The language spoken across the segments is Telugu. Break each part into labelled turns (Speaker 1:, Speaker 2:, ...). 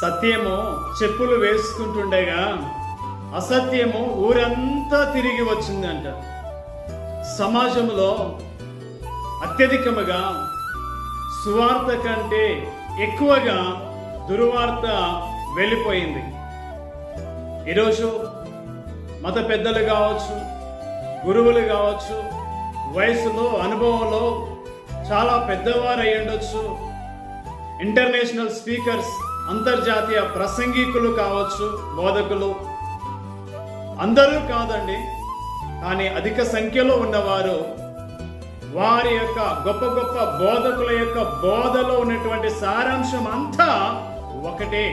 Speaker 1: సత్యము చెప్పులు వేసుకుంటుండగా అసత్యము ఊరంతా తిరిగి వచ్చిందంట. సమాజంలో అత్యధికముగా సువార్త కంటే ఎక్కువగా దుర్వార్త వెళ్ళిపోయింది. ఈరోజు మత పెద్దలు కావచ్చు గురువులు కావచ్చు వయసులో అనుభవంలో చాలా పెద్దవారు అయి ఉండొచ్చు. ఇంటర్నేషనల్ స్పీకర్స్ అంతర్జాతీయ ప్రసంగికులు కావచ్చు బోధకులు. అందరూ కాదండి కానీ అధిక సంఖ్యలో ఉన్నవారు. వారి యొక్క గొప్ప గొప్ప బోధకుల యొక్క బోధలో ఉన్నటువంటి సారాంశం అంతా ఒకటే.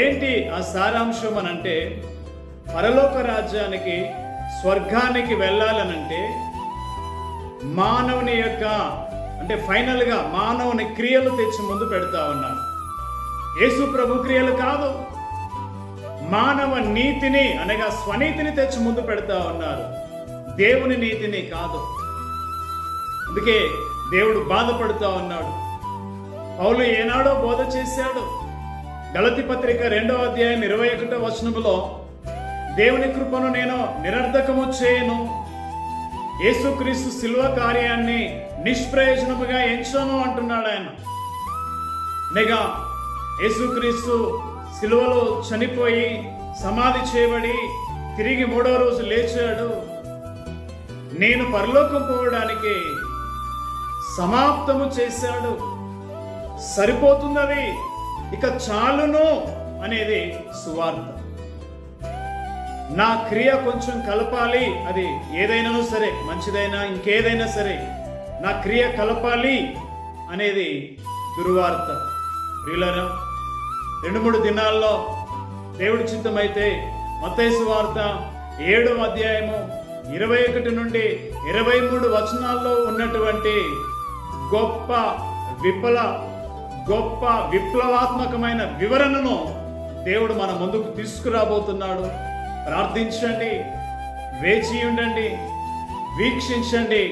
Speaker 1: ఏంటి ఆ సారాంశం అని అంటే పరలోక రాజ్యానికి స్వర్గానికి వెళ్ళాలనంటే మానవుని యొక్క అంటే ఫైనల్గా మానవుని క్రియలు తెచ్చి ముందు పెడతా ఉన్నారు యేసు ప్రభు క్రియలు కాదు. మానవ నీతిని అనగా స్వనీతిని తెచ్చి ముందు పెడతా ఉన్నారు. దేవుని నీతిని కాదు. అందుకే దేవుడు బాధపడుతూ ఉన్నాడు. పౌలు ఏనాడో బోధ చేశాడు. గలతి పత్రిక రెండవ అధ్యాయం ఇరవై ఒకటో వచనములో దేవుని కృపను నేను నిరర్ధకము చేయను. యేసుక్రీస్తు శిల్వ కార్యాన్ని నిష్ప్రయోజనముగా ఎంచాను అంటున్నాడు ఆయన. నిగా యేసుక్రీస్తు శిలువలో చనిపోయి సమాధి చేయబడి తిరిగి మూడో రోజు లేచాడు. నేను పరలోకం పోవడానికి సమాప్తము చేశాడు. సరిపోతున్నది ఇక చాలును అనేది సువార్త. నా క్రియ కొంచెం కలపాలి అది ఏదైనా సరే మంచిదైనా ఇంకేదైనా సరే నా క్రియ కలపాలి అనేది దుర్వార్త ప్రియులను రెండు మూడు దినాల్లో దేవుడి చిత్తమైతే మతేసు వార్త ఏడవ అధ్యాయము ఇరవై ఒకటి నుండి ఇరవై మూడు వచనాల్లో ఉన్నటువంటి గొప్ప విప్ల గొప్ప విప్లవాత్మకమైన వివరణను దేవుడు మన ముందుకు తీసుకురాబోతున్నాడు. ప్రార్థించండి వేచి ఉండండి వీక్షించండి.